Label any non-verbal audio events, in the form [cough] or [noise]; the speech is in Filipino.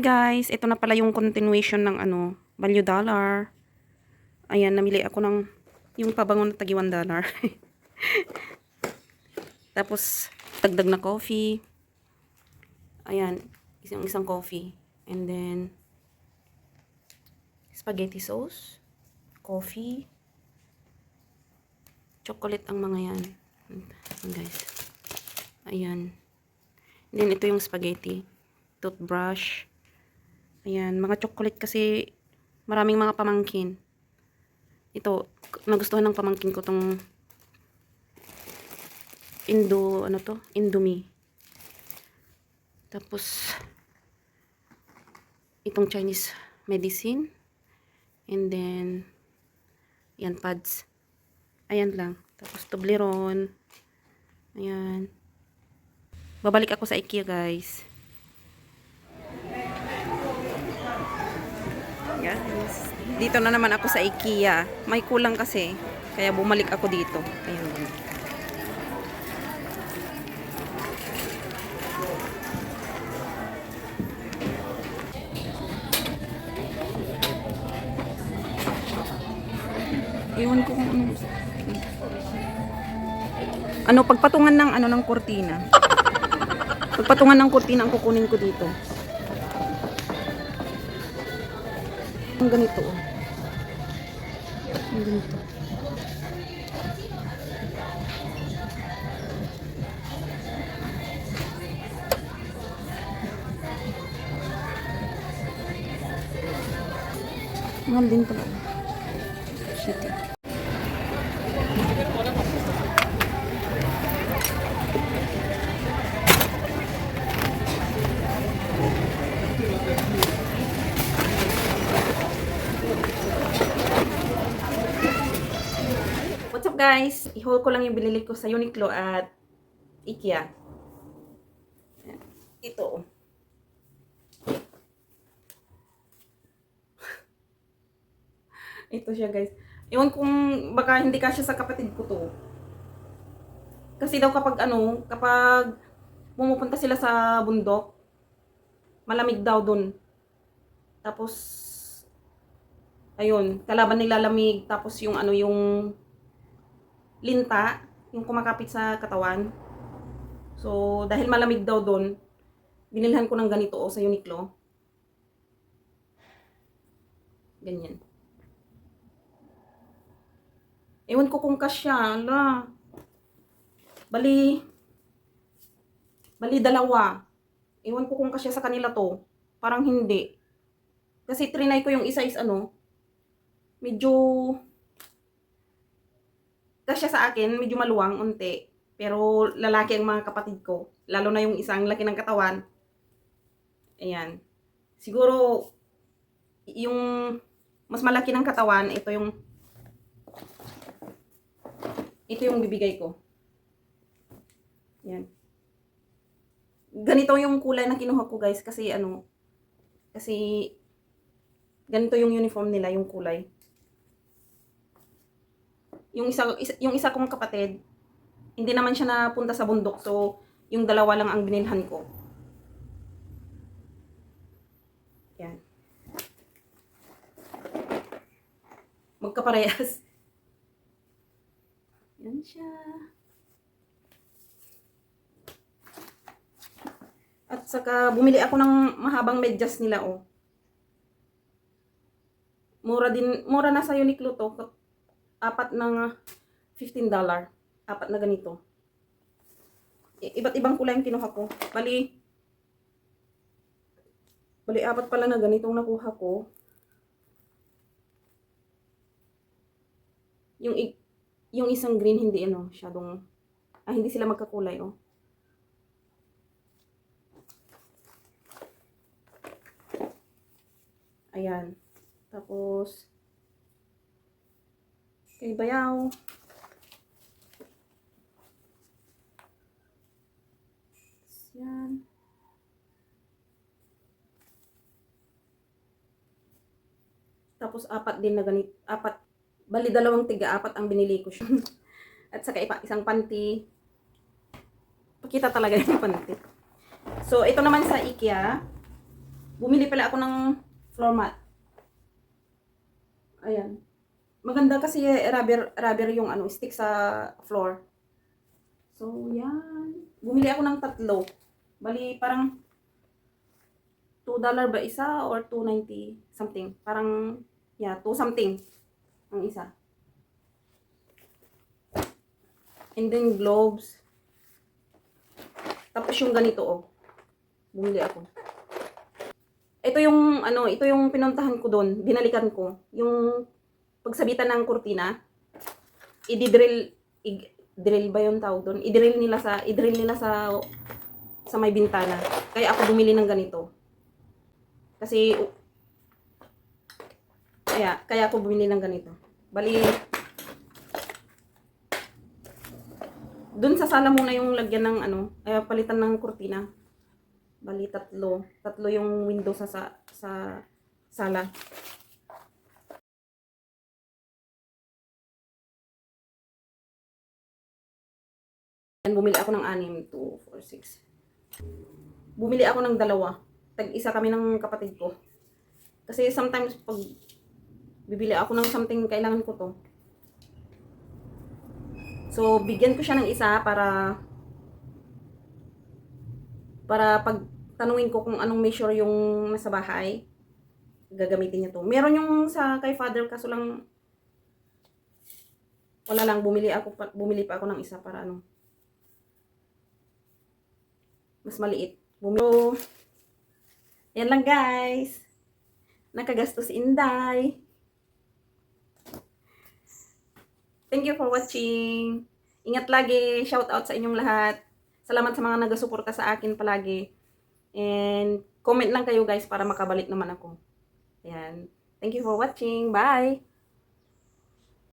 Guys, ito na pala yung continuation ng ano, value dollar. Ayan, namili ako ng yung pabango na tagi 1 dollar. [laughs] Tapos, dagdag na coffee. Ayan, isang isang coffee. And then, spaghetti sauce, coffee, chocolate ang mga yan. Ayan, guys. Ayan. And then, ito yung spaghetti. Toothbrush. Ayan, mga chocolate kasi maraming mga pamangkin. Ito, nagustuhan ng pamangkin ko tong Indo, ano to? Indomie. Tapos, itong Chinese medicine. And then, yan, pads. Ayan lang. Tapos, Toblerone. Ayan. Babalik ako sa IKEA, guys. Guys, dito na naman ako sa IKEA. May kulang kasi. Kaya bumalik ako dito. Ayan. Iwan ko kung ano. Ano, pagpatungan ng ano ng kurtina. [laughs] Pagpatungan ng kurtina ang kukunin ko dito. Ang ganito. oh. Ang ganito. Mahal din pala. Shit. What's up guys? I-haul ko lang yung binili ko sa Uniqlo at IKEA. Ito. [laughs] Ito siya guys. Ewan kung baka hindi kasya sa kapatid ko to. Kasi daw kapag ano, kapag pumupunta sila sa bundok, malamig daw dun. Tapos, ayun, kalaban nila lamig. Tapos yung ano, yung linta, yung kumakapit sa katawan. So, dahil malamig daw doon, binilhan ko ng ganito o sa Uniqlo. Ganyan. Ewan ko kung kasya, ala. Bali, bali dalawa. Ewan ko kung kasya sa kanila to. Parang hindi. Kasi trinay ko yung isa is ano, medyo kasya sa akin, medyo maluwang, unti. Pero lalaki ang mga kapatid ko. Lalo na yung isang laki ng katawan. Ayan. Siguro, yung mas malaki ng katawan, ito yung ito yung bibigay ko. Yan. Ganito yung kulay na kinuha ko guys kasi ano, kasi ganito yung uniform nila, yung kulay yung isa, isa yung isa kong kapatid, hindi naman siya napunta sa bundok. So, yung dalawa lang ang binilhan ko. Yan. Magkaparehas. [laughs] Yan siya. At saka, bumili ako ng mahabang medyas nila, oh. Mura din, mura na sa Uniqlo to apat ng 15 dollar. Apat na ganito. Iba't ibang kulay ang kinuha ko. Bali, bali apat pala na ganitong nakuha ko. Yung yung isang green hindi ano, syadong ah, hindi sila magkakulay oh. Ayan. Tapos kay Bayaw. Yan. Tapos apat din na ganit, apat, bali dalawang tiga, apat ang binili ko siya. [laughs] At saka isang panty. Pakita talaga yung panty. So, ito naman sa IKEA. Bumili pala ako ng floor mat. Ayan. Maganda kasi rubber, rubber yung ano, stick sa floor. So, yan. Bumili ako ng tatlo. Bali, parang $2 ba isa or 2.90 something. Parang, yeah, 2 something ang isa. And then gloves. Tapos yung ganito oh. Bumili ako. Ito yung ano, ito yung pinuntahan ko doon, binalikan ko. Yung pagsabitan ng kurtina, i-drill i- drill ba yung tawag doon? I-drill nila sa i-drill nila sa sa may bintana. Kaya ako bumili ng ganito. Kasi kaya kaya ako bumili ng ganito. Bali Doon sa sala muna yung lagyan ng ano, ay palitan ng kurtina. Bali tatlo. Tatlo yung window sa sa, sa sala. Yan, bumili ako ng 6, 2, 4, 6. Bumili ako ng dalawa. Tag-isa kami ng kapatid ko. Kasi sometimes pag bibili ako ng something, kailangan ko to. So, bigyan ko siya ng isa para para pag tanungin ko kung anong measure yung nasa bahay, gagamitin niya to. Meron yung sa kay father kaso lang wala lang bumili ako bumili pa ako ng isa para ano mas maliit. Bumili. So, yan lang guys. Nakagastos Inday. Thank you for watching. Ingat lagi. Shout out sa inyong lahat. Salamat sa mga nagasuporta sa akin palagi. And comment lang kayo guys para makabalik naman ako. Ayan. Thank you for watching. Bye!